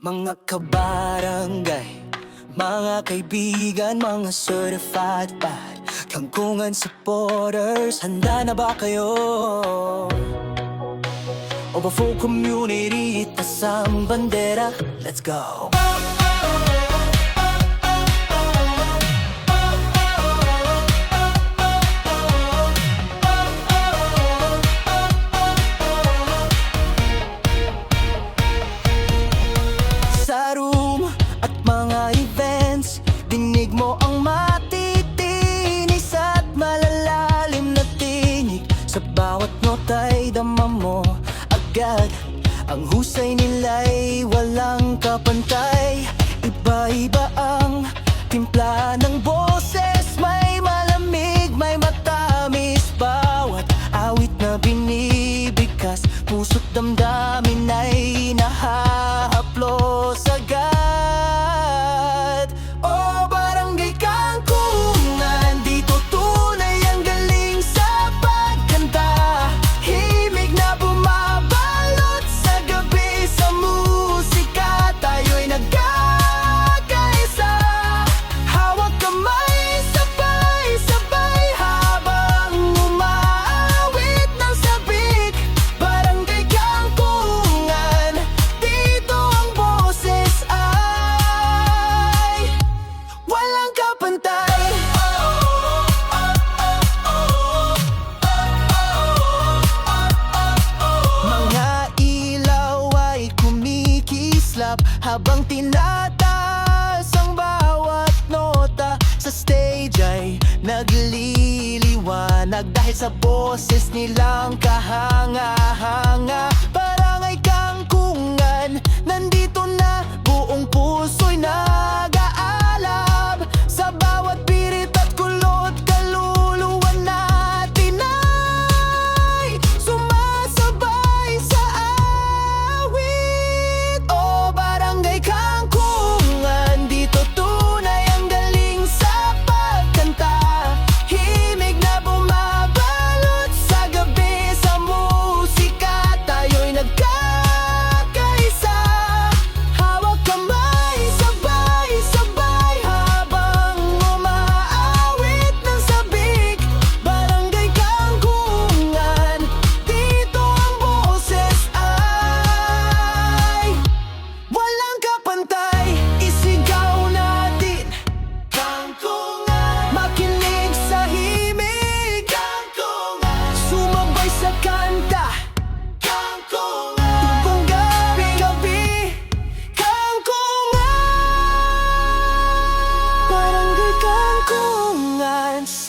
Mga kabarangay, mga kaibigan, mga certified bad Kangkungan supporters, handa na ba kayo? O ba full community, itaas ang bandera, let's go! Timpla ng boses. May malamig, may matamis. Bawat awit na binibigkas Puso't damdamin nagliliwanag Dahil sa boses nilang kahanga-hanga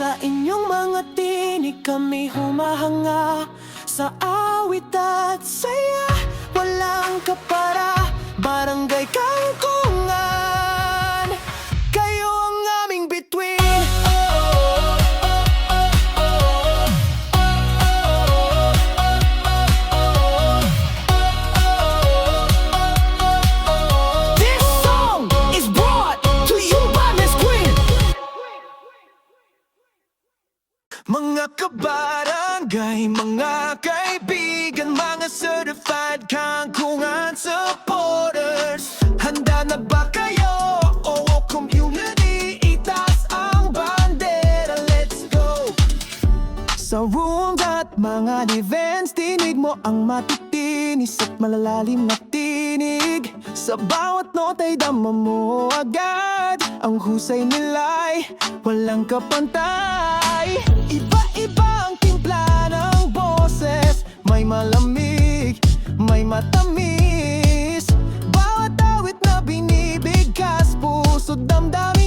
Sa inyong mga tinig kami humahanga Sa awit at saya. Walang kapara Barangay Kangkungan kabarangay, mga kaibigan, mga certified kangkungan supporters Handa na ba kayo? Oo, community, itaas ang bandera, let's go! Sa rooms at mga events Tinig mo ang matitinis at malalalim na tinig Sa bawat nota'y dama mo agad Ang husay nila'y walang kapantay Iba-iba binibigkas Puso't damdamin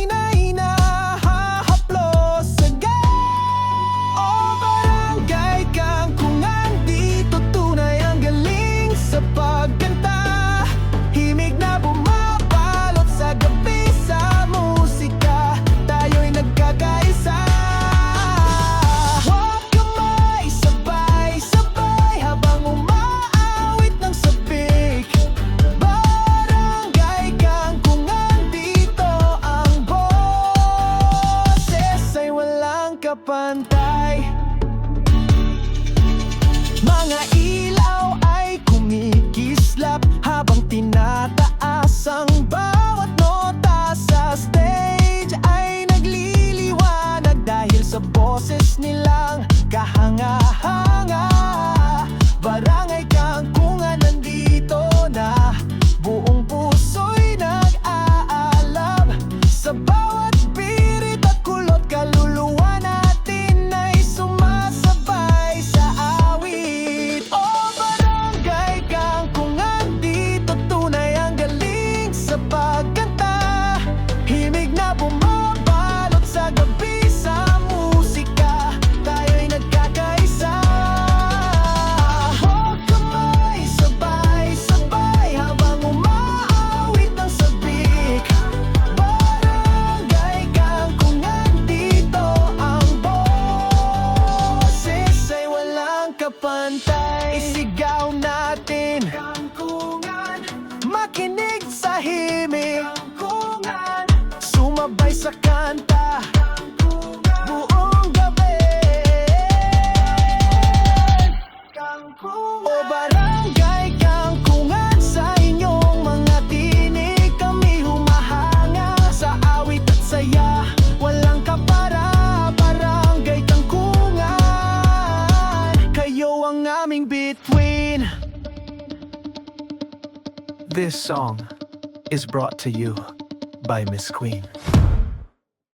ilaw ay kumikislap Habang tinataas ang bawat nota sa stage Ay nagliliwanag dahil sa boses nilang kahanga. in. This song is brought to you by Miss Queen.